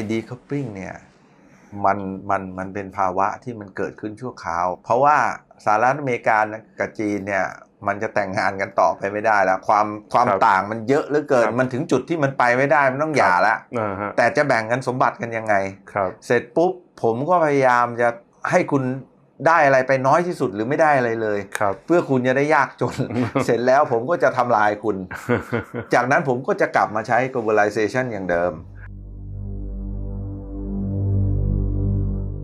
ID coupling เนี่ยมันมันมันเป็นภาวะที่มันเกิดขึ้นชั่วคราว เพราะว่าสหรัฐอเมริกากับจีนเนี่ยมันจะแต่งงานกันต่อไปไม่ได้แล้ว ความความครับต่างมันเยอะเหลือเกินครับมันถึงจุดที่มันไปไม่ได้ มันต้องหย่าแล้วอ่าฮะแต่จะแบ่งกันสมบัติกันยังไงครับเสร็จปุ๊บผมก็พยายามจะให้คุณได้อะไรไปน้อยที่สุดหรือไม่ได้อะไรเลยครับเพื่อคุณจะได้ยากจน เสร็จแล้วผมก็จะทำลายคุณ จากนั้นผมก็จะกลับมาใช้ globalization อย่างเดิม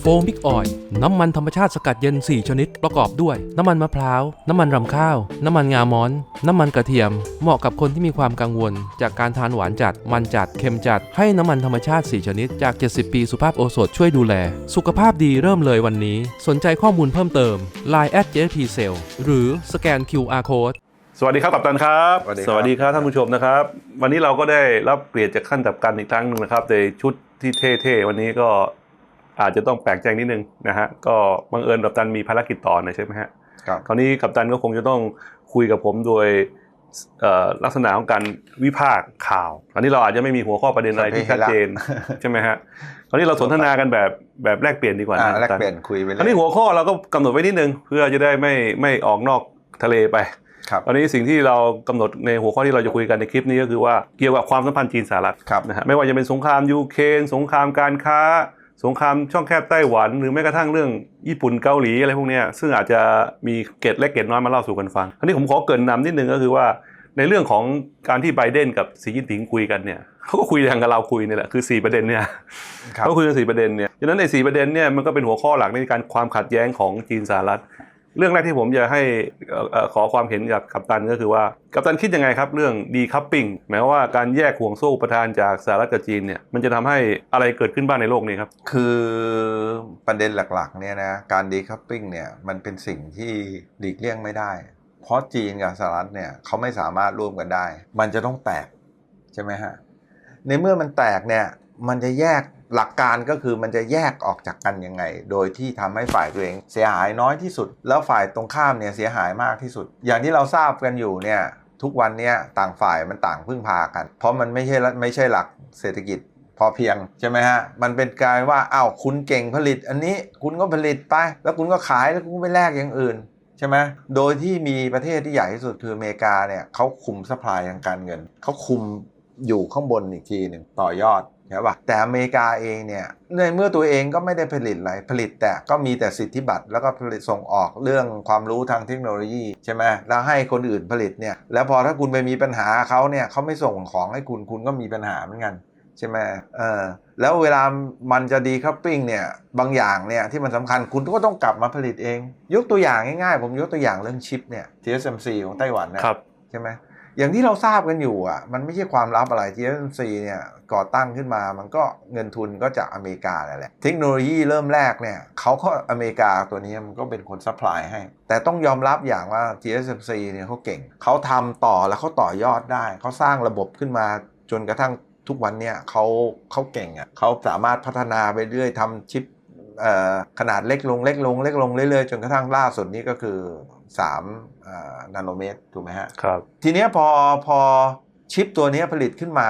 โฟมบิ๊กออยล์น้ำมันธรรมชาติสกัดเย็น 4 ชนิดประกอบด้วย น้ำมันมะพร้าว น้ำมันรำข้าว น้ำมันงาม้อน น้ำมันกระเทียม เหมาะกับคนที่มีความกังวล จากการทานหวานจัด มันจัด เค็มจัด ให้น้ำมันธรรมชาติ 4 ชนิด จาก 70 ปีสุภาพโอสถช่วยดูแล สุขภาพดีเริ่มเลยวันนี้ สนใจข้อมูลเพิ่มเติม Line at JP Sale หรือสแกน QR Code สวัสดีครับกัปตันครับ สวัสดีครับ สวัสดีครับท่านผู้ชมนะครับ วันนี้เราก็ได้รับเปลี่ยนจากขั้นกับกันอีกครั้งหนึ่งนะครับในชุดที่เท่ๆวันนี้ก็ อาจจะต้องแปลกใจนิดนึงนะฮะก็บังเอิญกัปตันมีภารกิจต่อนะใช่ไหมฮะครับคราวนี้กัปตันก็คงจะต้องคุยกับผมโดยเอ่อลักษณะของการวิพากษ์ข่าวคราวนี้เราอาจจะไม่มีหัวข้อประเด็นอะไรที่ชัดเจนใช่ไหมฮะคราวนี้เราสนทนากันแบบแบบแลกเปลี่ยนดีกว่าอ่านะแลกกัปตันเปลี่ยนคุยไปเลอันนี้ยหัวข้อเราก็กำหนดไว้นิดนึง เพื่อจะได้ไม่ไม่ออกนอกทะเลไปครับตอนนี้สิ่งที่เรากำหนดในหัวข้อที่เราจะคุยกันในคลิปนี้ก็คือว่าเกี่ยวกับความสัมพันธ์จีนสหรัฐครับนะฮะไม่ว่าจะเป็นสงครามยูเครนสงครามการค้า สงครามช่องแคบไต้หวัน หรือแม้กระทั่งเรื่องญี่ปุ่นเกาหลีอะไรพวกเนี้ยซึ่งอาจจะมีเกร็ดและเกร็ดน้อยมาเล่าสู่กันฟังอันนี้ผมขอเกรินนำนิดนึงก็คือว่า ในเรื่องของการที่ไบเดนกับสีจิ้นผิงคุยกันเนี่ยเขาก็คุยอย่างกับเราคุยนี่แหละคือสี่ประเด็นเนี่ยครับเขาคุยกันสี่ประเด็นเนี่ยฉะนั้นในสี่ประเด็นเนี่ยมันก็เป็นหัวข้อหลักในการความขัดแย้งของจีนสหรัฐ เรื่องแรกที่ผมจะให้ขอความเห็นจากกัปตันก็คือว่ากัปตันคิดยังไงครับเรื่องดีคัพปิ้งหมายว่าการแยกห่วงโซ่อุประทานจากสหรัฐกับจีนเนี่ยมันจะทำให้อะไรเกิดขึ้นบ้างในโลกนี้ครับ คือประเด็นหลักๆเนี่ยนะการดีคัพปิ้งเนี่ยมันเป็นสิ่งที่หลีกเลี่ยงไม่ได้ เพราะจีนกับสหรัฐเนี่ยเขาไม่สามารถร่วมกันได้ มันจะต้องแตกใช่ไหมฮะในเมื่อมันแตกเนี่ยมันจะแยก หลักการก็คือมันจะแยกออกจากกันยังไง โดยที่ทำให้ฝ่ายตัวเอง เสียหายน้อยที่สุด แล้วฝ่ายตรงข้ามเนี่ยเสียหายมากที่สุด อย่างที่เราทราบกันอยู่เนี่ยทุกวันเนี้ต่างฝ่ายมันต่างพึ่งพากัน เพราะมันไม่ใช่ไม่ใช่หลักเศรษฐกิจพอเพียงใช่ไหมฮะ มันเป็นการว่าอ้าวคุณเก่งผลิต อันนี้คุณก็ผลิตไป แล้วคุณก็ขายแล้วคุณไปแลกอย่างอื่นใช่ไหมโดยที่มีประเทศที่ใหญ่ที่สุดคืออเมริกาเนี่ยเขาคุมสป라이ทางการเงินเขาคุมอยู่ข้างบนอีกทีหนึ่งต่อยอด ใช่ปะแต่อเมริกาเองเนี่ยในเมื่อตัวเองก็ไม่ได้ผลิตอะไรผลิตแต่ก็มีแต่สิทธิบัตรแล้วก็ผลิตส่งออกเรื่องความรู้ทางเทคโนโลยีใช่ไหมแล้วให้คนอื่นผลิตเนี่ยแล้วพอถ้าคุณไปมีปัญหาเขาเนี่ยเขาไม่ส่งของให้คุณคุณก็มีปัญหาเหมือนกันใช่ไหมเออแล้วเวลามันจะดีคัพปิ้งเนี่ยบางอย่างเนี่ยที่มันสำคัญคุณก็ต้องกลับมาผลิตเอง ยกตัวอย่างง่ายๆ ผมยกตัวอย่างเรื่องชิปเนี่ย TSMC ของไต้หวันนะครับใช่ไหม อย่างที่เราทราบกันอยู่อะมันไม่ใช่ความลับอะไร TSMC เนี่ยก่อตั้งขึ้นมามันก็เงินทุนก็จากอเมริกาแหละเทคโนโลยีเริ่มแรกเนี่ยเขาก็อเมริกาตัวนี้มันก็เป็นคนซัพพลายให้ แต่ต้องยอมรับอย่างว่า TSMC เนี่ยเขาเก่งเขาทำต่อแล้วเขาต่อยอดได้ เขาสร้างระบบขึ้นมาจนกระทั่งทุกวันเนี่ยเขาเขาเก่งอะเขาสามารถพัฒนาไปเรื่อยทำชิปขนาดเล็กลงเล็กลงเล็กลงเรื่อยๆจนกระทั่งล่าสุดนี้ก็คือ 3 นาโนเมตรถูกไหมฮะครับทีเนี้ยพอพอชิปตัวเนี้ยผลิตขึ้นมา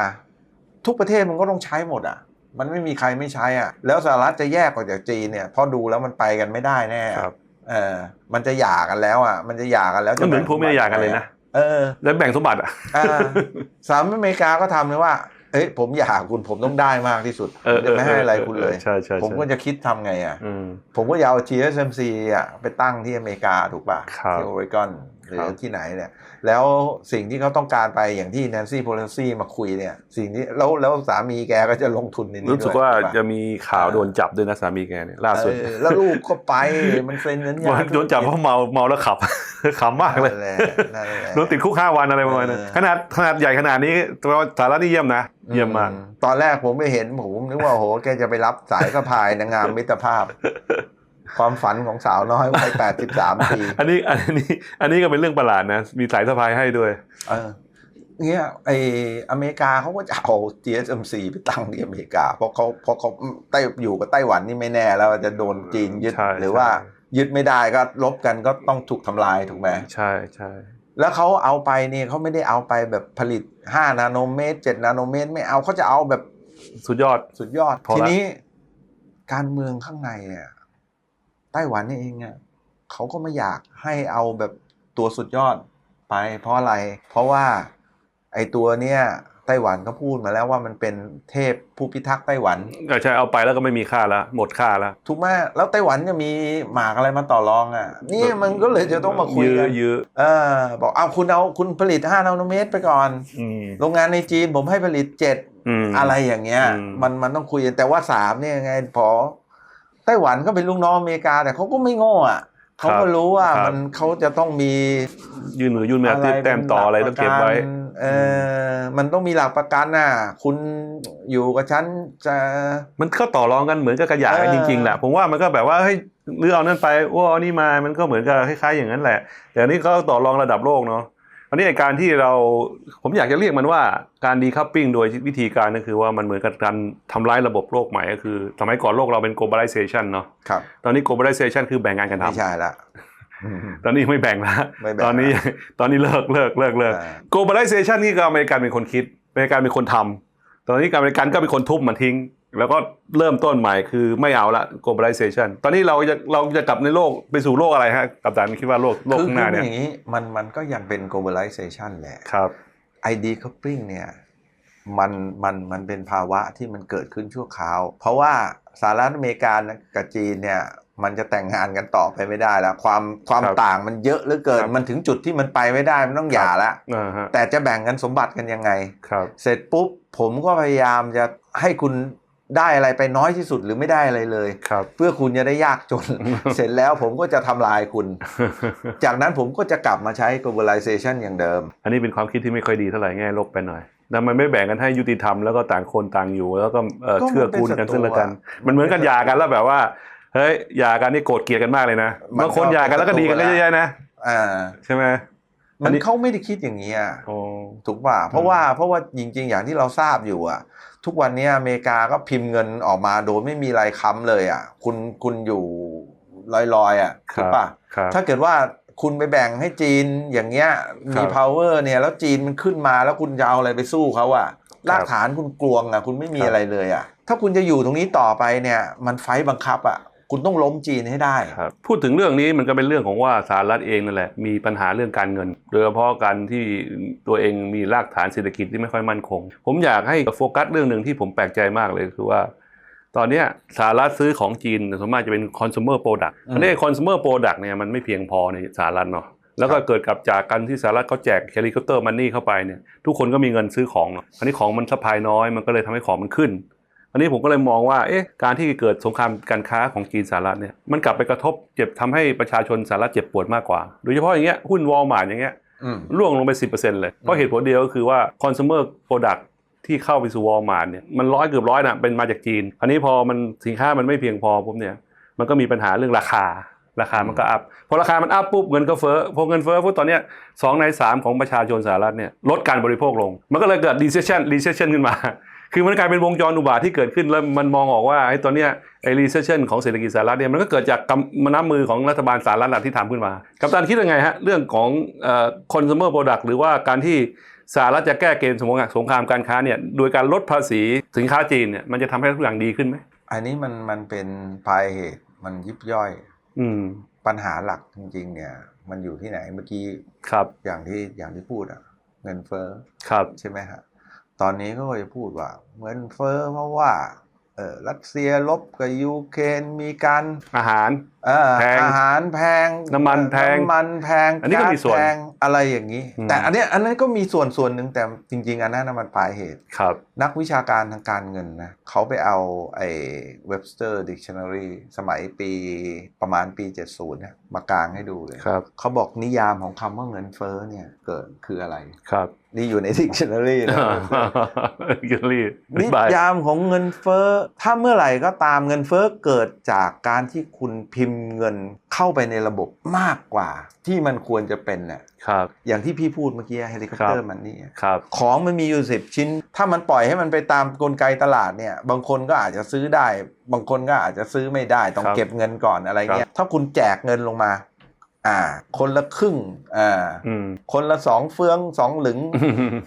ทุกประเทศมันก็ต้องใช้หมดอะ มันไม่มีใครไม่ใช้อะ แล้วสหรัฐจะแยกออกจากจีนเนี่ยพอดูแล้วมันไปกันไม่ได้แน่ครับเออมันจะหย่ากันแล้วอะ มันจะหย่ากันแล้วมันเหมือนจะพวกไม่ได้หย่ากันเลยนะเออ แล้วแบ่งสมบัติอะอ่าสหรัฐอเมริกาก็ทำเลยว่า เอ้ยผมหย่าคุณผมต้องได้มากที่สุดเออผมจะไม่ให้อะไรคุณเลยใช่ใช่ใช่ผมก็จะคิดทำไงอะอืมผมก็จะเอา TSMC อะไปตั้งที่อเมริกาถูกป่ะครับที่โอเรกอน หรือครับที่ไหนเนี่ย แล้วสิ่งที่เขาต้องการไปอย่างที่แนนซี่โพลซี่มาคุยเนี่ย สิ่งที่แล้วแล้วสามีแกก็จะลงทุนในนี้รู้สึกด้วยว่าถูปจะมีข่าวโดนจับด้วยนะสามีแกเนี่ยล่าสุดเออแล้วลูกก็ไปมันเซ็นสัญญาโดนจับเพราะเมาเมาแล้วขับขำมากเลยนั่นแหละนั่นแหละโดนติดคุกห้าวันอะไรประมาณนั้นเออขนาดขนาดใหญ่ขนาดนี้ตัวสาระนี่เยี่ยมนะ เยี่ยมมากอืตอนแรกผมไม่เห็นผมนึกว่าโหแกจะไปรับสายสะพายนางงามมิตรภาพ ความฝันของสาวน้อยวัย83ปี อันนี้อันนี้อันนี้ก็เป็นเรื่องประหลาดนะ มีสายสะพายให้ด้วย เออเนี่ยไออเมริกาเขาก็จะเอา TSMC ไปตั้งที่อเมริกา เพราะเขาเพราะเขาไต้อยู่กับไต้หวันนี่ไม่แน่แล้วจะโดนจีนยึดใช่หรือว่าใช่ยึดไม่ได้ก็ลบกันก็ต้องถูกทำลายถูกไหมใช่ใช่แล้วเขาเอาไปเนี่ยเขาไม่ได้เอาไปแบบผลิต 5 นาโนเมตร 7 นาโนเมตร ไม่เอาเขาจะเอาแบบสุดยอดสุดยอดพอละทีนี้การเมืองข้างในเนี่ย ไต้หวันเองเนี่ยเขาก็ไม่อยากให้เอาแบบตัวสุดยอดไป เพราะอะไร เพราะว่าไอตัวเนี้ยไต้หวันก็พูดมาแล้วว่ามันเป็นเทพผู้พิทักษ์ไต้หวันเออใช่เอาไปแล้วก็ไม่มีค่าละหมดค่าละถูกไหมแล้วไต้หวันจะมีหมากอะไรมาต่อรองอะ นี่มันก็เลยจะต้องมาคุยยื้กัอนยื้อเออบอกเอาคุณเอาคุณผลิต5นาโนเมตรไปก่อนอืมโรงงานในจีนผมให้ผลิตเจ็ดอืมอะไรอย่างเงี้ยอืมมันมันต้องคุยกันแต่ว่าสามเนี่ยไงพอ ไต้หวันก็เป็นลูกน้องอเมริกา แต่เขาก็ไม่โง่อะเขาก็รู้ว่ามันเขาจะต้องมียื่นมือยื่นมืออะไรแต้มต่ออะไรต้องเก็บไว้ป็นหลักประกันเออมันต้องมีหลักประกันน่ะ คุณอยู่กับฉันจะ มันก็ต่อรองกันเหมือนกับกระหยากันเออจริงๆแหละผมว่ามันก็แบบว่าเฮ้ยเลือกเอานั่นไปว่าเอานี่มามันก็เหมือนกับคล้ายๆอย่างนั้นแหละแต่อันนี้เขาต่อรองระดับโลกเนาะ อันนี้ไอ้การที่เราผมอยากจะเรียกมันว่าการดีคัพปิ้งโดยวิธีการก็คือว่ามันเหมือนกับการทำร้ายระบบโลกใหม่ก็คือสมัยก่อนโลกเราเป็น globalization เนาะครับตอนนี้ globalization คือแบ่งงานกันไม่ทำใช่ละอืมตอนนี้ไม่แบ่งละไม่แบ่งตอนนี้ตอนนี้เลิกเลิกเลิกเลิกอ่า globalization นี่ก็อเมริกันเป็นคนคิดอเมริกันเป็นคนทำตอนนี้อเมริกันก็เป็นคนทุบมันทิ้ง แล้วก็เริ่มต้นใหม่คือไม่เอาละ globalization ตอนนี้เราจะเราจะกลับในโลกไปสู่โลกอะไรฮะกับตันคิดว่าโลกโลกคือข้างหน้าคือเนี่ยอย่างนี้มันมันก็ยังเป็น globalization แหละครับ ID coupling เนี่ยมันมันมันเป็นภาวะที่มันเกิดขึ้นชั่วคราว เพราะว่าสหรัฐอเมริกากับจีนเนี่ยมันจะแต่งงานกันต่อไปไม่ได้แล้ว ความความครับต่างมันเยอะเหลือเกินครับมันถึงจุดที่มันไปไม่ได้ มันต้องหย่าแล้วอ่าฮะแต่จะแบ่งกันสมบัติกันยังไงครับเสร็จปุ๊บผมก็พยายามจะให้คุณ ได้อะไรไปน้อยที่สุดหรือไม่ได้อะไรเลย ครับ เพื่อคุณจะได้ยากจน เสร็จแล้วผมก็จะทำลายคุณ จากนั้นผมก็จะกลับมาใช้ globalization อย่างเดิม อันนี้เป็นความคิดที่ไม่ค่อยดีเท่าไหร่แง่ลบไปหน่อยทำไมไม่แบ่งกันให้ยุติธรรมแล้วก็ต่างคนต่างอยู่ แล้วก็เอ่อก็มันเชื่อกูลกันซึ่งและกัน มันเหมือนกันหย่ากันแล้วแบบว่าเฮ้ยหย่ากันนี่โกรธเกลียดกันมากเลยนะมันก็บางคนหย่ากันแล้วก็ดีกันก็เยอะแยะนะอ่าใช่ไหมอัมันนนี้เขาไม่ได้คิดอย่างนี้อะโอ้ถูกป่ะเพราะว่าเพราะว่าจริง ๆ อย่างที่เราทราบอยู่อะ ทุกวันนี้อเมริกาก็พิมพ์เงินออกมาโดยไม่มีอะไรค้ำเลยอะ คุณคุณอยู่ลอยๆอะคถูรักบป่ะครับถ้าเกิดว่าคุณไปแบ่งให้จีนอย่างเงี้ยครัมีบ power เนี่ยแล้วจีนมันขึ้นมาแล้วคุณจะเอาอะไรไปสู้เขาอะรากฐานคุณกลวงอะ คุณไม่มีครับอะไรเลยอะ ถ้าคุณจะอยู่ตรงนี้ต่อไปเนี่ย มันไฟต์บังคับอะ คุณต้องล้มจีนให้ได้ครับพูดถึงเรื่องนี้มันก็เป็นเรื่องของว่าสหรัฐเองนั่นแหละมีปัญหาเรื่องการเงิน โดยเฉพาะการที่ตัวเองมีรากฐานเศรษฐกิจที่ไม่ค่อยมั่นคง ผมอยากให้โฟกัสเรื่องหนึ่งที่ผมแปลกใจมากเลยคือว่า ตอนเนี้ยสหรัฐซื้อของจีนส่วนมากจะเป็น consumer product อืมอันนี้ consumer product เนี่ยมันไม่เพียงพอในสหรัฐเนาะแล้วก็เกิดกับจากการที่สหรัฐเขาแจก helicopter money เข้าไปเนี่ยทุกคนก็มีเงินซื้อของเนาะอันนี้ของมันสปายน้อยมันก็เลยทำให้ของมันขึ้นอั นนี้ผมก็เลยมองว่าเอ๊ะการที่เกิดสงครามการค้าของจีนสหรัฐเนี่ยมันกลับไปกระทบเจ็บทำให้ประชาชนสหรัฐเจ็บปวดมากกว่าโดยเฉพาะอย่างเงี้ยหุ้นวอลมาร์ทอย่างเงี้ยอืมร่วงลงไป 10%เลยเพราะเหตุผลเดียวก็คือว่า consumer product ที่เข้าไปสู่วอลมาร์ทเนี่ยมันร้อยเกือบร้อยนะเป็นมาจากจีน อันนี้พอมันสินค้ามันไม่เพียงพอปุ๊บเนี่ยมันก็มีปัญหาเรื่องราคาราคามันก็อัพพอราคามันอัพปุ๊บเงินก็เฟ้อพอเงินเฟ้อปุ๊บตอนเนี้ยสองในสามของประชาชนสหรัฐเนี่ยลดการบริโภคลง มันก็เลยเกิด recession recession ขึ้นมา คือมันกลายเป็นวงจรอุบาทที่เกิดขึ้นแล้วมันมองออกว่าไอ้ตอนเนี้ยไอ้ recession ของเศรษฐกิจสหรัฐเนี่ยมันก็เกิดจากกำน้ำมือของรัฐบาลสหรัฐที่ทำขึ้นมา กัปตันคิดยังไงฮะเรื่องของเอ่อ consumer product หรือว่าการที่สหรัฐจะแก้เกมสงครามสงครามการค้าเนี่ยโดยการลดภาษีสินค้าจีนเนี่ยมันจะทำให้ทุกอย่างดีขึ้นไหมอันนี้มันมันเป็นปลายเหตุมันยิบย่อย อืมปัญหาหลักจริง ๆ เนี่ย มันอยู่ที่ไหนเมื่อกี้ครับ อย่างที่อย่างที่พูดอะเงินเฟ้อครับใช่ไหมฮะ ตอนนี้ก็จะพูดว่าเงินเฟ้อเพราะว่าเออรัสเซียลบกับยูเครนมีการอาหารแพงอาหารแพงน้ำมันแพงน้ำมันแพงอันนี้ก็มีส่วนแพงอะไรอย่างนี้อืมแต่อันเนี้ยอันนั้นก็มีส่วนส่วนหนึ่งแต่จริง ๆ อันนั้นนะมันปลายเหตุครับ นักวิชาการทางการเงินนะเขาไปเอาไอ้ Webster Dictionary สมัยปีประมาณปี 70เนี่ยมากางให้ดูเลยครับเขาบอกนิยามของคำว่าเงินเฟ้อเนี่ยเกิดคืออะไรครับนี่อยู่ใน Dictionary นะกิลลี่นิยามของเงินเฟ้อถ้าเมื่อไหร่ก็ตามเงินเฟ้อเกิดจากการที่คุณพิมพ์เงินเข้าไปในระบบมากกว่าที่มันควรจะเป็นน่ะครับ อย่างที่พี่พูดเมื่อกี้เฮลิคอปเตอร์มันนี่ครับของมันมีอยู่สิบชิ้น ถ้ามันปล่อยให้มันไปตามกลไกตลาดเนี่ย บางคนก็อาจจะซื้อได้ บางคนก็อาจจะซื้อไม่ได้ ต้องครับเก็บเงินก่อนอะไรเงี้ย ถ้าคุณแจกเงินลงมา อ่า คนละครึ่งอ่าอืมคนละสองเฟืองสองหลึง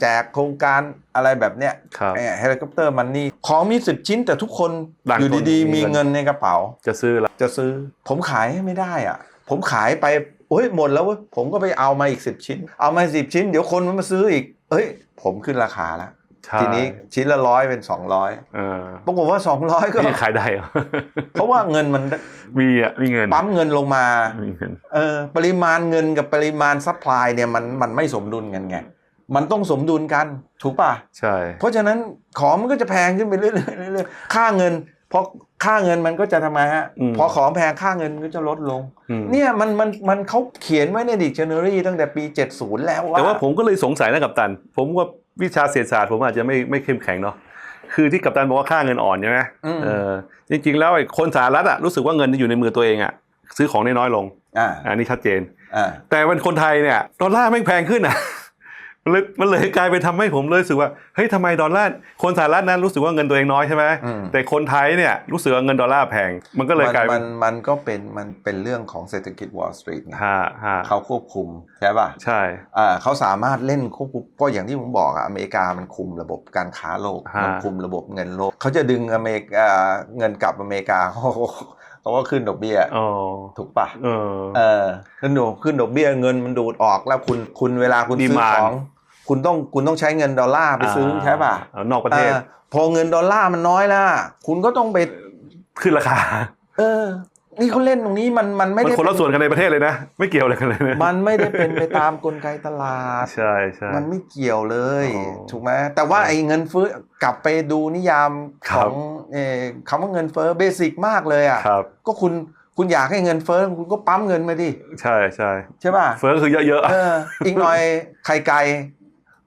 แจกโครงการอะไรแบบเนี้ยครับเฮลิคอปเตอร์มันนี่ของมีสิบชิ้นแต่ทุกคนบางอยู่คนดีมีๆ มีเงินเงินในกระเป๋า จะซื้อละจะซื้อ ผมขายให้ไม่ได้อะ ผมขายไปโอ้ยหมดแล้วเว้ยผมก็ไปเอามาอีกสิบชิ้น เอามาสิบชิ้น เดี๋ยวคนมันมาซื้ออีก เอ้ย ผมขึ้นราคาแล้วใช่ ทีนี้ชิ้นละร้อยเป็นสองร้อยเออปรากฏว่าสองร้อยก็นี่ขายได้เหรอเพราะว่าเงินมันมีอะมีเงินปั๊มเงินลงมามีเงินเออปริมาณเงินกับปริมาณซัพพลายเนี่ยมันมันไม่สมดุลกันไงมันต้องสมดุลกันถูกป่ะใช่ เพราะฉะนั้นของมันก็จะแพงขึ้นไปเรื่อยๆเรื่อยๆค่าเงินพอค่าเงินมันก็จะทำไมฮะพอของแพงค่าเงินก็จะลดลงอืมเนี่ยมันมันมันเขาเขียนไว้ในดิกชันนารีตั้งแต่ปี 70 แล้วว่าแต่ว่าผมก็เลยสงสัยนะกับตัน ผมว่า วิชาเศรษฐศาสตร์ผมอาจจะไม่ไม่เข้มแข็งเนาะคือที่กับตันบอกว่าค่าเงินอ่อนใช่ไหมอืมเออจริง ๆ แล้วไอ้คนสหรัฐอะรู้สึกว่าเงินอยู่ในมือตัวเองอะซื้อของได้น้อยลงอ่าอันนี้ชัดเจนอ่าแต่เป็นคนไทยเนี่ยดอลลาร์ไม่งแพงขึ้นอะมัน เลยมันเลยกลายเป็นทำให้ผมเลยรู้สึกว่าเฮ้ยทำไมดอลลาร์คนสหรัฐนั้นรู้สึกว่าเงินตัวเองน้อยใช่ไหมอืมแต่คนไทยเนี่ยรู้สึกว่าเงินดอลลาร์แพง มันก็เลยกลายมัเป็นนมันก็เป็นมันเป็นเรื่องของเศรษฐกิจ Wall Street ไงฮะฮะเขาควบคุมใช่ป่ะใช่อ่าเขาสามารถเล่นควบคุมก็อย่างที่ผมบอกอะอเมริกามันคุมระบบการค้าโลกฮะมันคุมระบบเงินโลกเขาจะดึงอเมริกาเงินกลับอเมริกา เขาเขาก็ขึ้นดอกเบี้ยอ๋อถูกป่ะเออเออขึ้นดอกขึ้นดอกเบี้ยเงินมันดูดออกแล้วคุณคุณเวลาคุณซื้อ Demand ของคุณต้องคุณต้องใช้เงินดอลลาร์ไปซื้อใช่ป่ะอ่านอกประเทศอ่าพอเงินดอลลาร์มันน้อยแล้วคุณก็ต้องไปขึ้นราคา เออ นี่เขาเล่นตรงนี้มันมันไม่มันได้คนละส่วนกันในประเทศเลยนะ ไม่เกี่ยวอะไรกันเลยนะมันไม่ได้เป็นไปตามกลไกตลาด ใช่ใช่มันไม่เกี่ยวเลยอ๋อถูกไหมแต่ว่าไอ้เงินเฟ้อกลับไปดูนิยามคขรัอบงเอ่อคำว่าเงินเฟ้อเบสิกมากเลยอะครับก็คุณคุณอยากให้เงินเฟ้อคุณก็ปั๊มเงินมาดิใช่ใช่ใช่ป่ะเฟ้อก็คือเยอะๆเออะออีกหน่อยไข่ไก่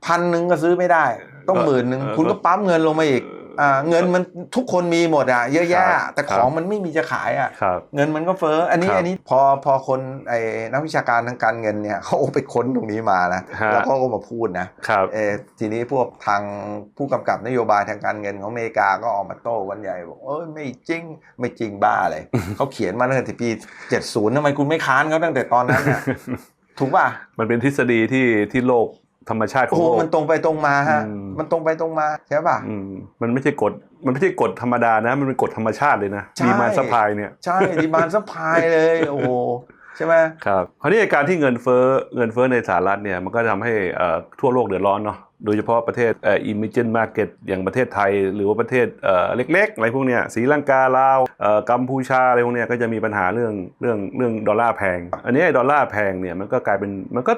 พันหนึ่งก็ซื้อไม่ได้ ต้องเออหมื่นหนึ่งเออคุณก็ปั๊มเงินลงมาอีกอ่า เงินมันทุกคนมีหมดอะเยอะแยะครับแต่ครับของมันไม่มีจะขายอะครับเงินมันก็เฟ้ออันนี้ครับอันนี้พอพอคนไอ้นักวิชาการทางการเงินเนี่ยเขาไปค้นตรงนี้มานะฮะแล้วเขาก็มาพูดนะครับเออทีนี้พวกทางผู้กำกับนโยบายทางการเงินของอเมริกาก็ออกมาโต้กันใหญ่บอกเอ้ยไม่จริงไม่จริงบ้าเลยเขาเขียนมาตั้งแต่ปี 70ทำไมคุณไม่ค้านเขาตั้งแต่ตอนนั้นน่ะถูกป่ะมันเป็นทฤษฎีที่ที่โลก ธรรมชาติขอโอ้งโหโลก มันตรงไปตรงมาฮะ อืม มันตรงไปตรงมาใช่ป่ะ อืมมันไม่ใช่กฎมันไม่ใช่กฎธรรมดานะ มันเป็นกฎธรรมชาติเลยนะใช่ ดีมาสปายเนี่ยใช่ดีมานสปายเลยโอ้โหใช่ไหมครับคราวนี้การที่เงินเฟ้อเงินเฟ้อในสหรัฐเนี่ยมันก็ทำให้เอ่อทั่วโลกเดือดร้อนเนาะโดยเฉพาะประเทศเอ่อ emerging market อย่างประเทศไทย หรือว่าประเทศเอ่อเล็กๆอะไรพวกเนี้ยศรีลังกาลาวเอ่อกัมพูชาอะไรพวกเนี้ยก็จะมีปัญหาเรื่องเรื่องเรื่องดอลลาร์แพง อันนี้ไอ้ดอลลาร์แพงเนี่ยมันก็กลายเป็นมันก็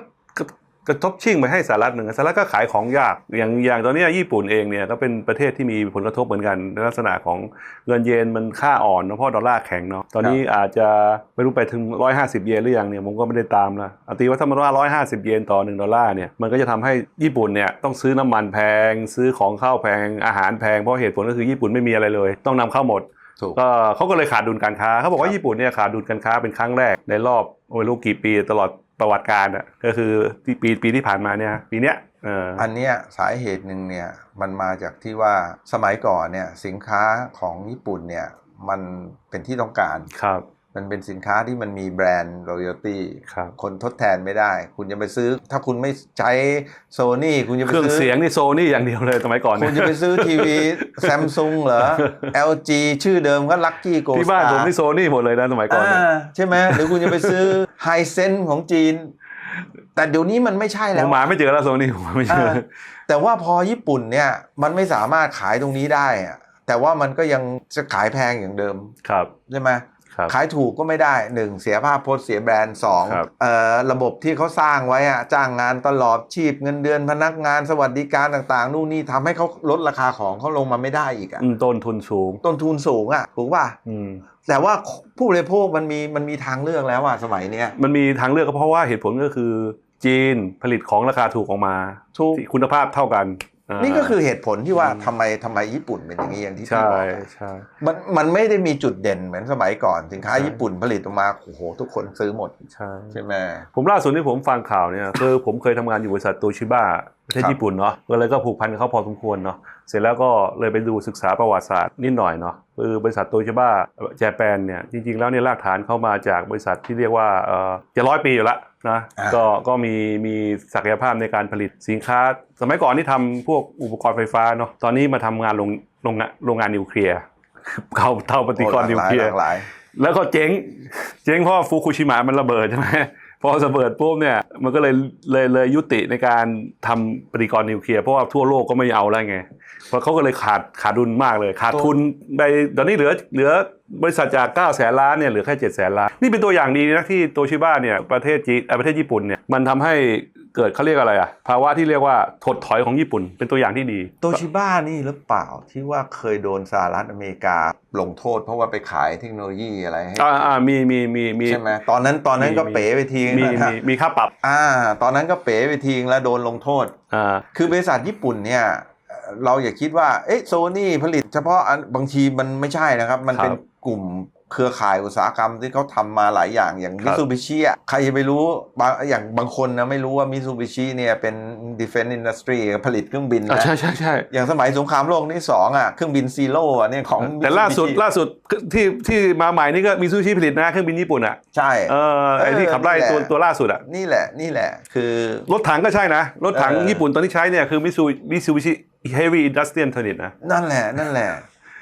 ก็กระทบชิ่งไปให้สหรัฐหนึ่งสหรัฐก็ขายของยากอย่างอย่างตอนเนี้ยญี่ปุ่นเองเนี่ยก็เป็นประเทศที่มีผลกระทบเหมือนกันในลักษณะของเงินเยนมันค่าอ่อนเนอะเพราะดอลลาร์แข็งเนาะตอนนี้อาจจะไม่รู้ไปถึง 150 เยนหรือยังเนี่ยผมก็ไม่ได้ตามละเอาตีว่าถ้ามันว่า 150 เยนต่อ 1 ดอลลาร์เนี่ยมันก็จะทำให้ญี่ปุ่นเนี่ยต้องซื้อน้ำมันแพง ซื้อของข้าวแพงอาหารแพงเพราะเหตุผลก็คือญี่ปุ่นไม่มีอะไรเลย ต้องนำเข้าหมดถูกก็เขาก็เลยขาดดุลการค้าเขาบอกคว่ารับญี่ปุ่นเนี่ยขาดดุลการค้าเป็นครั้งแรกในรอบโอ้ยรู้กี่ปีตลอด ประวัติการอะก็คือที่ปีปีที่ผ่านมาเนี่ยปีเนี้ยเออออันเนี้ยสาเหตุหนึ่งเนี่ยมันมาจากที่ว่าสมัยก่อนเนี่ยสินค้าของญี่ปุ่นเนี่ยมันเป็นที่ต้องการครับ มันเป็นสินค้าที่มันมีแบรนด์ loyalty ครับคนทดแทนไม่ได้ คุณจะไปซื้อ ถ้าคุณไม่ใช้โซนี่คุณจะไปเครื่องซื้อเสียงนี่โซนี่อย่างเดียวเลยสมัยก่อนคุเนี่ณยจะไปซื้อทีวีซัมซุงเหรอ LG ชื่อเดิมก็ Lucky Go ที่บ้านผมนี่โซนี่หมดเลยนะสมัยก่อนเนี่ยอ่าใช่ไหมหรือคุณจะไปซื้อไฮเซนของจีน แต่เดี๋ยวนี้มันไม่ใช่ผแล้วมหาไม่เจอแล้วโซนี่ผมหาไม่เจออ่าแต่ว่าพอญี่ปุ่นเนี่ยมันไม่สามารถขายตรงนี้ได้อะแต่ว่ามันก็ยังจะขายแพงอย่างเดิมครับใช่ไหมครับ ขายถูกก็ไม่ได้หนึ่งเสียภาพพจน์เสียแบรนด์สองครับเอ่อระบบที่เขาสร้างไว้อะจ้างงานตลอดชีพเงินเดือนพนักงานสวัสดิการต่างๆ นู่นนี่ทำให้เขาลดราคาของเขาลงมาไม่ได้อีกอะอืมต้นทุนสูง ต้นทุนสูงอะถูกป่ะอืมแต่ว่าผู้บริโภคมันมีมันมีทางเลือกแล้วอะสมัยเนี้ยมันมีทางเลือกก็เพราะว่าเหตุผลก็คือจีนผลิตของราคาถูกออกมาถูกที่คุณภาพเท่ากันอ่า นี่ก็คือเหตุผลที่ว่าอืมทำไมทำไมญี่ปุ่นเป็นอย่างนี้อย่างที่พี่ใช่บอกอะใช่มันมันไม่ได้มีจุดเด่นเหมือนสมัยก่อนสินค้าใช่ญี่ปุ่นผลิตออกมาโอ้โหทุกคนซื้อหมดใช่ใช่ไหมผมล่าสุดที่ผมฟังข่าวเนี่ยคือผมเคยทำงานอยู่บริษัทโตชิบ้า ประเทศครับญี่ปุ่นเนาะก็เลยก็ผูกพันกับเขาพอสมควรเนาะเสร็จแล้วก็เลยไปดูศึกษาประวัติศาสตร์นิดหน่อยเนาะคือบริษัทโตชิบ้าเจแปนเนี่ยจริง ๆ แล้วเนี่ยรากฐานเข้ามาจากบริษัทที่เรียกว่าเออจะร้อยปีอยู่ละนะอ่าก็ก็มีมีศักยภาพในการผลิตสินค้า สมัยก่อนที่ทำพวกอุปกรณ์ไฟฟ้าเนาะตอนนี้มาทำงานโรงโรงงานโรงงานนิวเคลียร์เขาเท่าปฏิกรณ์นิวเคลียร์หลากหลายแล้วก็เจ๊งเจ๊งเพราะฟูกุชิมะมันระเบิดใช่ไหม พอระเบิดปุ๊บเนี่ยมันก็เลยเลยเลยยุติในการทำปฏิกรณ์นิวเคลียร์เพราะว่าทั่วโลกก็ไม่เอาแล้วไงเพราะเขาก็เลยขาดขาดดุลมากเลย ขาดทุนไปตอนนี้เหลือเหลือบริษัทจาก9แสนล้านเนี่ยเหลือแค่7แสนล้าน นี่เป็นตัวอย่างดีนะที่โตชิบ้าเนี่ยประเทศจีประเทศญี่ปุ่นเนี่ยมันทำให้ เกิดเขาเรียกอะไรอะภาวะที่เรียกว่าถดถอยของญี่ปุ่นเป็นตัวอย่างที่ดีโตชิบ้านี่หรือเปล่าที่ว่าเคยโดนสหรัฐอเมริกาลงโทษ เพราะว่าไปขายเทคโนโลยีอะไรให้อ่าอ่ามีมีมีมีใช่ไหมตอนนั้นตอนนั้นก็มีเป๋ไปทีมีนะมีมีค่าปรับอ่า ตอนนั้นก็เป๋ไปทีแล้วโดนลงโทษอ่าคือบริษัทญี่ปุ่นเนี่ยเอ่อเราอย่าคิดว่าเอ๊ะโซนี่ผลิตเฉพาะอันบางทีมันไม่ใช่นะครับ มันเป็นครับกลุ่ม เครือข่ายอุตสาหกรรมที่เขาทำมาหลายอย่างอย่างคมิรับซูบิชิอะใครจะไปรู้บางอย่างบางคนนะไม่รู้ว่ามิซูบิชิเนี่ยเป็น defense industry ผลิตเครื่องบินอ่านะใช่ใช่ใช่อย่างสมัยสงครามโลกที่สองอะเครื่องบินซีโร่อะเนี่ยของแต่ล่าสุด Mitsubishi ล่าสุดที่ที่มาใหม่นี่ก็มีซูชิผลิตนะเครื่องบินญี่ปุ่นอะใช่เออไอที่ขับไล่นี่แหละตัวตัวล่าสุดอะนี่แหละนี่แหละคือรถถังก็ใช่นะรถถังเออญี่ปุ่นตอนที่ใช้เนี่ยคือมิซูมิซูบิชิเฮฟวี่อินดัสเทรียลเทอร์นิตนะนั่นแหละนั่นแหละ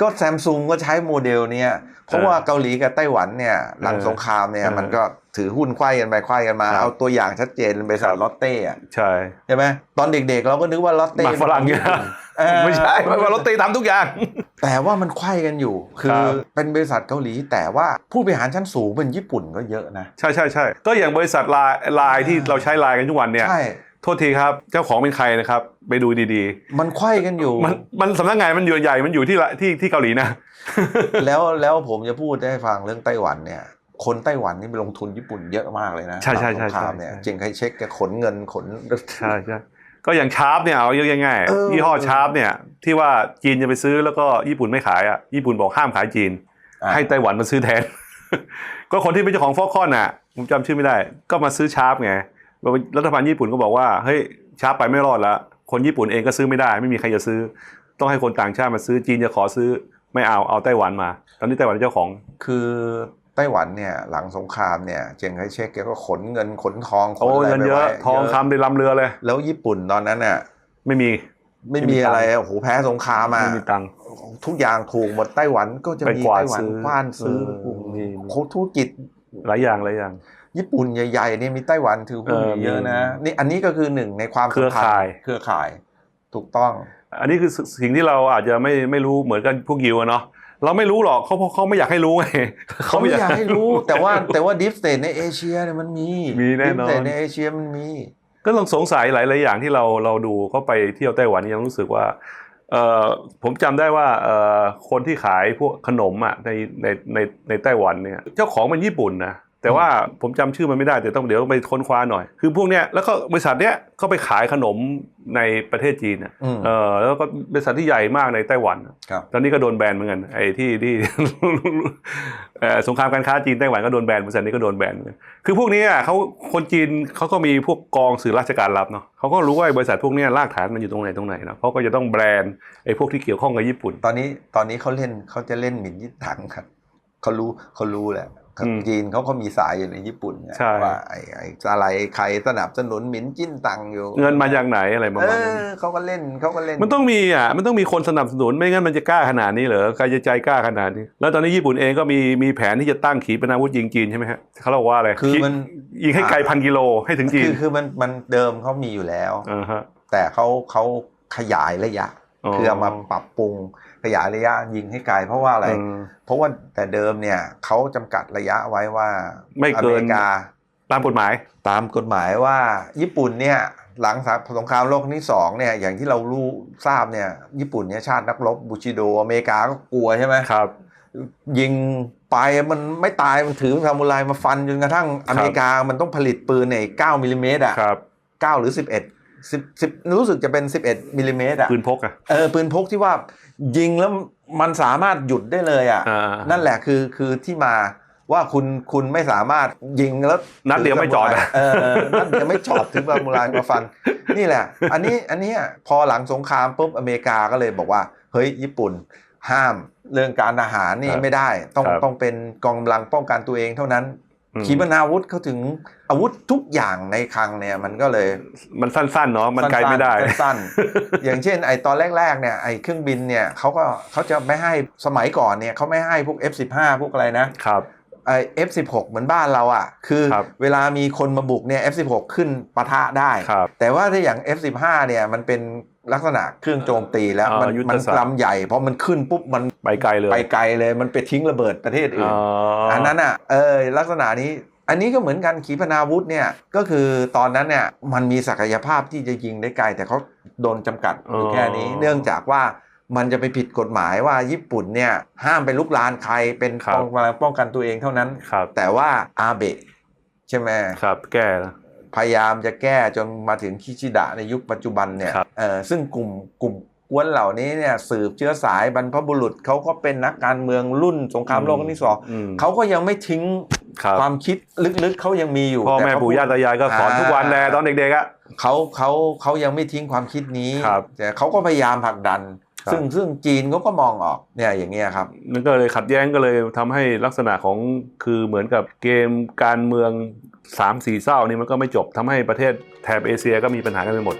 ก็แซมซุงก็ใช้โมเดลเนี้ยเพราะว่าเกาหลีกับไต้หวันเนี่ยหลังเออสงครามเนี่ยเออมันก็ถือหุ้นไขว้กันไปไขว้กันมาครับเอาตัวอย่างชัดเจนบริษัทลอตเต้อะใช่ใช่ไหมตอนเด็กๆ เราก็นึกว่าลอตเต้หมักฝรั่งเนี่ยเออไม่ใช่ไม่ว่ารถตีทำทุกอย่าง แต่ว่ามันไขว้กันอยู่ คืคอรับเป็นบริษัทเกาหลี แต่ว่าผู้บริหารชั้นสูงเป็นญี่ปุ่นก็เยอะนะ ใช่ใช่ใช่ก็อย่างบริษัทไลน์ไลน์ที่เราใช้ไลน์กันทุกวันเนี่ยใช่ โทษทีครับ เจ้าของเป็นใครนะครับ ไปดูดีมันไขว้กันอยู่ ๆ มันมันสำนักงานมันอยู่ใหญ่มันอยู่ที่ละที่ที่เกาหลีนะ แล้วแล้วผมจะพูดให้ฟังเรื่องไต้หวันเนี่ย คนไต้หวันนี่ไปลงทุนญี่ปุ่นเยอะมากเลยนะใช่ใช่ใช่หลังสงครามเนี่ยใช่เจงไคเช็คแกขนเงินขน ใช่ใช่ก็อย่างชาร์ปเนี่ยเอาเยอะง่ายเออๆยี่ห้อชาร์ปเนี่ย ที่ว่าจีนจะไปซื้อแล้วก็ญี่ปุ่นไม่ขายอะญี่ปุ่นบอกห้ามขายจีน อะให้ไต้หวันมาซื้อแทน ก็คนที่เป็นเจ้าของฟอกคอนอะผมจำชื่อไม่ได้ ก็มาซื้อชาร์ปไง รัฐบาลญี่ปุ่นก็บอกว่าเฮ้ยชาร์ปไปไม่รอดละคนญี่ปุ่นเองก็ซื้อไม่ได้ ไม่มีใครจะซื้อ ต้องให้คนต่างชาติมาซื้อจีนจะขอซื้อไม่เอาเอาไต้หวันมา ตอนนี้ไต้หวันเป็นเจ้าของ คือไต้หวันเนี่ยหลังสงครามเนี่ยเจงไคเชกแกก็ขนเงินขนทองขนโอ้อะไรเงินไปเยไว้อะทองคำในลำเรือเลย แล้วญี่ปุ่นตอนนั้นน่ะไม่มีไม่ไม่มีมีอะไรตังค์โอ้โหแพ้สงครามอะไม่มีตังค์ทุกอย่างถูกหมดไต้หวันก็จะไปมีกวาดไต้หวันซื้อกว้านซื้อเออโอ้โหมีโคธุรกิจหลายอย่างหลายอย่าง ญี่ปุ่นใหญ่ๆเนี่ยมีไต้หวันถือหุ้นเอออยู่เยอะนะมีนี่อันนี้ก็คือหนึ่งในความเครือสัมพันธ์ข่ายเครือข่ายถูกต้อง อันนี้คือสิ่งที่เราอาจจะไม่ไม่รู้เหมือนกันพวกยิวอะเนาะเราไม่รู้หรอกเขาเขาไม่อยากให้รู้ไงเขาไม่อยากให้รู้ แต่ว่าแต่ว่าดิฟสเตทในเอเชียเนี่ยมันมีมีแน่นอนดิฟสเตทในเอเชียมันมี ก็ลองสงสัยหลายๆอย่างที่เราเราดูเขาไปเที่ยวไต้หวันยังรู้สึกว่าเออผมจำได้ว่าเออคนที่ขายพวกขนมอะในในในในไต้หวันเนี่ยเจ้าของเป็นญี่ปุ่นนะ แต่ว่าผมจำชื่อมันไม่ได้แต่ต้องเดี๋ยวต้องไปค้นคว้าหน่อย คือพวกเนี้ยแล้วก็บริษัทเนี้ยเขาไปขายขนมในประเทศจีนอะอืมเออแล้วก็บริษัทที่ใหญ่มากในไต้หวันอะครับตอนนี้ก็โดนแบนเหมือนกันไอ้ที่ที่เอ่อสงครามการค้าจีนไต้หวันก็โดนแบนบริษัทนี้ก็โดนแบนเหมือนกันคือพวกนี้อะเขาคนจีนเขาก็มีพวกกองสื่อราชการลับเนาะเขาก็รู้ว่าไอ้บริษัทพวกเนี้ยรากฐานมันอยู่ตรงไหนตรงไหนเนาะเขาก็จะต้องแบรนด์ไอ้พวกที่เกี่ยวข้องกับญี่ปุ่น ตอนนี้ตอนนี้เขาเล่นเขาจะเล่นหมิ่นยิ่ถังครับเขารู้เขารู้แหละอืม จีนเขาก็มีสายอยู่ในญี่ปุ่นไงใช่ว่าไอ้ไอ้อะไรใครสนับสนุนหมิ่นจิ้นตังอยู่ เงินมาจากไหนอะไรประเอมาณนั้นอเขาก็เล่นเขาก็เล่น มันต้องมีอะมันต้องมีคนสนับสนุนไม่งั้นมันจะกล้าขนาดนี้เหรอใครจะใจกล้าขนาดนี้ แล้วตอนนี้ญี่ปุ่นเองก็มีมีแผนที่จะตั้งขีปนาวุธยิงจีนใช่ไหมฮะเขาเรียกว่าอะไรคือมันยิงให้ไกลพันกิโลให้ถึงจีนคือคือมันมันเดิมเขามีอยู่แล้วอ่าฮะแต่เขาเขาขยายระยะอ๋อคือเอามาปรับปรุง ขยายระยะยิงให้ไกลเพราะว่าอะไรเออเพราะว่าแต่เดิมเนี่ยเขาจำกัดระยะไว้ว่าไม่เกินอเมริกาตามกฎหมาย ตามกฎหมายว่าญี่ปุ่นเนี่ยหลังสงครามโลกครั้งที่สองเนี่ยอย่างที่เรารู้ทราบเนี่ยญี่ปุ่นเนี่ยชาตินักรบบูชิโดอเมริกาก็กลัวใช่ไหมครับ ยิงไปมันไม่ตายมันถือซามูไรมาฟันจนกระทั่งอเมริกามันต้องผลิตปืนใน9มิลลิเมตรอะครับ9หรือ 11 10 10รู้สึกจะเป็น11มิลลิเมตรอะปืนพกอะเออปืนพกที่ว่ายิงแล้วมันสามารถหยุดได้เลยอะอ่านั่นแหละคือคือที่มาว่าคุณคุณไม่สามารถยิงแล้วนัดเดียวไม่จอดอะเออนัดเดียวไม่จอดถือซามูไรมาฟัน นี่แหละ อันนี้อันเนี้ยพอหลังสงครามปุ๊บอเมริกาก็เลยบอกว่า เฮ้ยญี่ปุ่นห้ามเรื่องการอาหารนี่ครับไม่ได้ ต้องครับต้องเป็นกองกำลังป้องกันตัวเองเท่านั้นอืม ขีปนาวุธเขาถึงอาวุธทุกอย่างในคลังเนี่ยมันก็เลยมันสั้นๆเนาะมันไกลไม่ได้สั้นๆอย่างเช่นไอตอนแรกๆเนี่ยไอเครื่องบินเนี่ยเขาก็เขาจะไม่ให้สมัยก่อนเนี่ยเขาไม่ให้พวก F15 พวกอะไรนะครับไอ F16 เหมือนบ้านเราอะ คือครับเวลามีคนมาบุกเนี่ย F16 ขึ้นปะทะได้ครับแต่ว่าถ้าอย่าง F15 เนี่ยมันเป็น ลักษณะเครื่องโจมตีแล้วอ่ามันยุทธมันศาสตร์ ลำใหญ่พอมันขึ้นปุ๊บมันไปไกลเลยไปไกลเลยมันไปทิ้งระเบิดประเทศอื่นอ๋อออันนั้นอะเออลักษณะนี้ อันนี้ก็เหมือนกันขีปนาวุธเนี่ยก็คือตอนนั้นเนี่ยมันมีศักยภาพที่จะยิงได้ไกล แต่เขาโดนจำกัดอยู่แค่นี้เนื่องจากว่ามันจะไปผิดกฎหมายว่าญี่ปุ่นเนี่ยห้ามไปลุกลานใครเป็นป้องกันป้องกันตัวเองเท่านั้น ครับแต่ว่าอาเบะใช่ไหม ครับแก้นะ พยายามจะแก้จนมาถึงคิชิดะในยุคปัจจุบันเนี่ยครับเออซึ่งกลุ่มกลุ่มกวนเหล่านี้เนี่ยสืบเชื้อสายบรรพบุรุษเขาก็เป็นนักการเมืองรุ่นสงครามโลกครั้งที่สองอืมเขาก็ยังไม่ทิ้งครับความคิดลึกๆเขายังมีอยู่พ่อต่แม่เขปู่ย่าตายายก็สอนทุกวันแหละตอนเด็กๆอะเขาเขาเขายังไม่ทิ้งความคิดนี้ครับแต่เขาก็พยายามผลักดันครับซึ่งซึ่งจีนเขาก็มองออกเนี่ยอย่างเงี้ยครับมันก็เลยขัดแย้งก็เลยทำให้ลักษณะของคือเหมือนกับเกมการเมือง สามสี่เศร้านี่มันก็ไม่จบทำให้ประเทศแถบเอเชียก็มีปัญหากันไปหมด